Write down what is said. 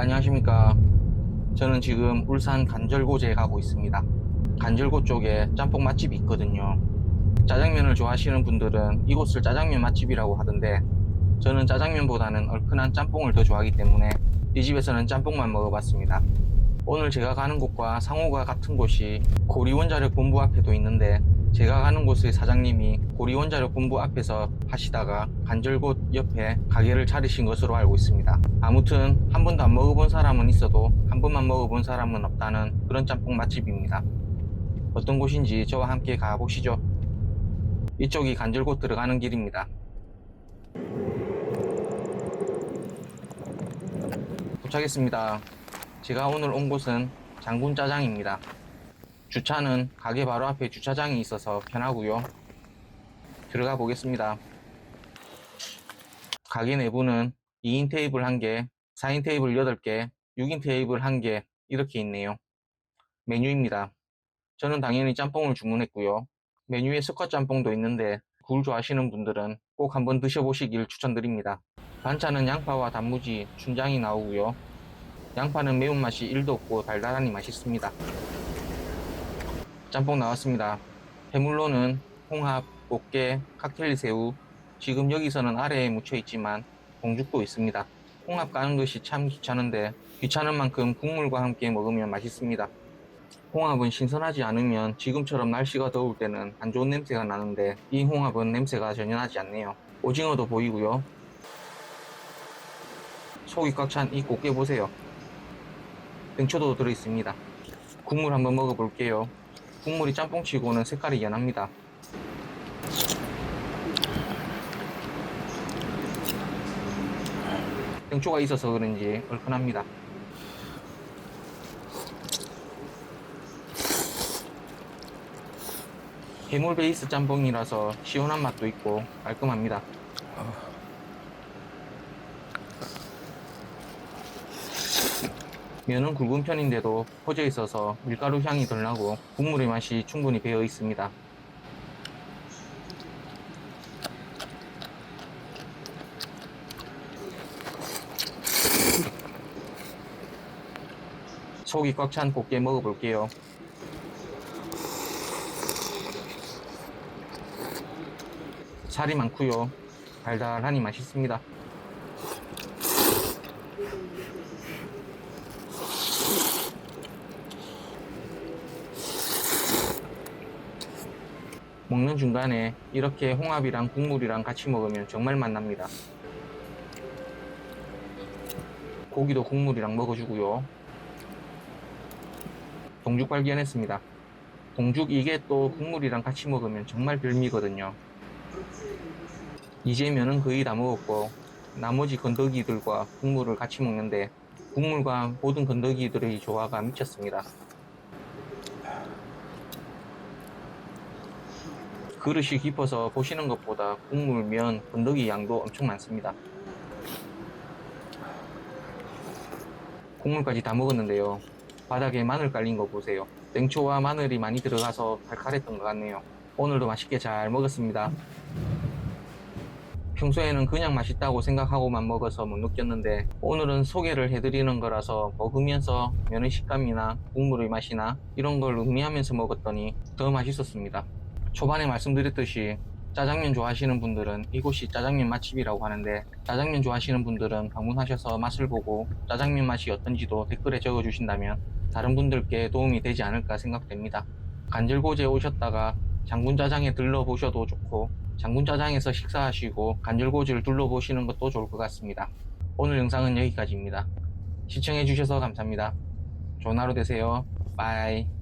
안녕하십니까. 저는 지금 울산 간절고제에 가고 있습니다. 간절고 쪽에 짬뽕 맛집이 있거든요. 짜장면을 좋아하시는 분들은 이곳을 짜장면 맛집이라고 하던데 저는 짜장면보다는 얼큰한 짬뽕을 더 좋아하기 때문에 이 집에서는 짬뽕만 먹어봤습니다. 오늘 제가 가는 곳과 상호가 같은 곳이 고리원자력 본부 앞에도 있는데 제가 가는 곳의 사장님이 고리원자력 본부 앞에서 하시다가 간절곶 옆에 가게를 차리신 것으로 알고 있습니다. 아무튼 한 번도 안 먹어본 사람은 있어도 한 번만 먹어본 사람은 없다는 그런 짬뽕 맛집입니다. 어떤 곳인지 저와 함께 가보시죠. 이쪽이 간절곶 들어가는 길입니다. 도착했습니다. 제가 오늘 온 곳은 장군 짜장입니다. 주차는 가게 바로 앞에 주차장이 있어서 편하고요. 들어가 보겠습니다. 가게 내부는 2인 테이블 1개, 4인 테이블 8개, 6인 테이블 1개 이렇게 있네요. 메뉴입니다. 저는 당연히 짬뽕을 주문했고요. 메뉴에 스컷 짬뽕도 있는데 굴 좋아하시는 분들은 꼭 한번 드셔보시길 추천드립니다. 반찬은 양파와 단무지, 춘장이 나오고요. 양파는 매운맛이 1도 없고 달달하니 맛있습니다. 짬뽕 나왔습니다. 해물로는 홍합, 꽃게, 칵테일 새우, 지금 여기서는 아래에 묻혀 있지만 공죽도 있습니다. 홍합 까는 것이 참 귀찮은데 귀찮은 만큼 국물과 함께 먹으면 맛있습니다. 홍합은 신선하지 않으면 지금처럼 날씨가 더울 때는 안 좋은 냄새가 나는데 이 홍합은 냄새가 전혀 나지 않네요. 오징어도 보이고요. 속이 꽉 찬 이 꽃게 보세요. 등초도 들어있습니다. 국물 한번 먹어볼게요. 국물이 짬뽕치고는 색깔이 연합니다. 등초가 있어서 그런지 얼큰합니다. 해물 베이스 짬뽕이라서 시원한 맛도 있고 깔끔합니다. 면은 굵은 편인데도 퍼져 있어서 밀가루 향이 덜 나고 국물의 맛이 충분히 배어 있습니다. 속이 꽉찬 꽃게 먹어볼게요. 살이 많고요. 달달하니 맛있습니다. 먹는 중간에 이렇게 홍합이랑 국물이랑 같이 먹으면 정말 맛납니다. 고기도 국물이랑 먹어주고요. 동죽 발견했습니다. 동죽 이게 또 국물이랑 같이 먹으면 정말 별미거든요. 이제 면은 거의 다 먹었고 나머지 건더기들과 국물을 같이 먹는데 국물과 모든 건더기들의 조화가 미쳤습니다. 그릇이 깊어서 보시는 것보다 국물, 면, 건더기 양도 엄청 많습니다. 국물까지 다 먹었는데요. 바닥에 마늘 깔린 거 보세요. 냉초와 마늘이 많이 들어가서 칼칼했던 것 같네요. 오늘도 맛있게 잘 먹었습니다. 평소에는 그냥 맛있다고 생각하고만 먹어서 못 느꼈는데 오늘은 소개를 해드리는 거라서 먹으면서 면의 식감이나 국물의 맛이나 이런 걸 음미하면서 먹었더니 더 맛있었습니다. 초반에 말씀드렸듯이 짜장면 좋아하시는 분들은 이곳이 짜장면 맛집이라고 하는데 짜장면 좋아하시는 분들은 방문하셔서 맛을 보고 짜장면 맛이 어떤지도 댓글에 적어주신다면 다른 분들께 도움이 되지 않을까 생각됩니다. 간절고제에 오셨다가 장군짜장에 들러보셔도 좋고 장군짜장에서 식사하시고 간절고지를 둘러보시는 것도 좋을 것 같습니다. 오늘 영상은 여기까지입니다. 시청해주셔서 감사합니다. 좋은 하루 되세요. 바이.